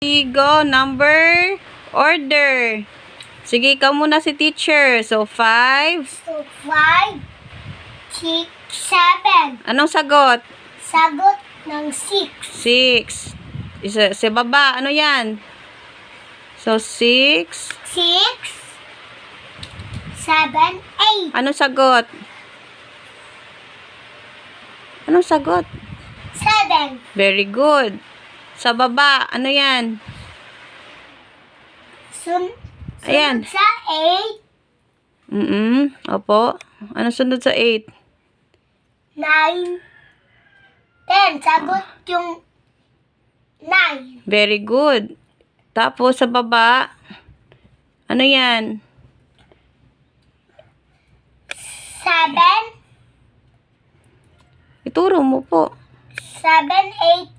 Go, number, order. Sige, ikaw muna si teacher. So, five. So, five, six, seven. Anong sagot? Sagot ng six. Six. Isa, sa baba, ano yan? So, six. Six, seven, eight. Anong sagot? Anong sagot? Seven, Very good. Sa baba, ano yan? sun Ayan. sunod sa eight, Mm-mm. Opo. Ano sunod sa eight? nine, ten. Sagot yung nine. Very good. Tapos sa baba, ano yan? Seven, Ituro mo po. seven, eight,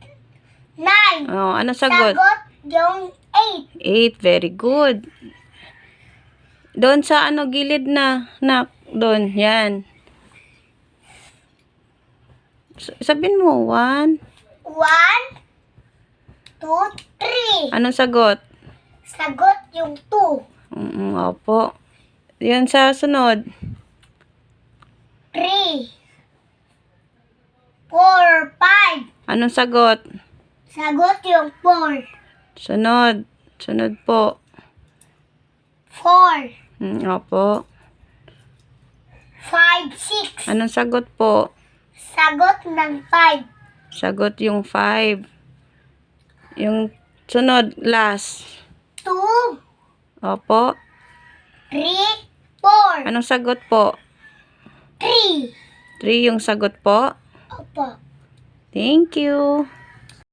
nine. Oh, ano sagot? Sagot yung eight. Eight. Very good. Doon sa ano gilid na, na, doon, yan. Sabihin mo, one. One, two, three. Anong sagot? Sagot yung two. Mm, opo. Yan sa sunod. Three. Four, five. Anong sagot? Sagot yung four. Sunod. Sunod po. Four. Mm, opo. Five, six. Anong sagot po? Sagot ng five. Sagot yung five. Yung sunod, last. Two, Opo. three, four. Anong sagot po? Three. Three yung sagot po. Opo. Thank you.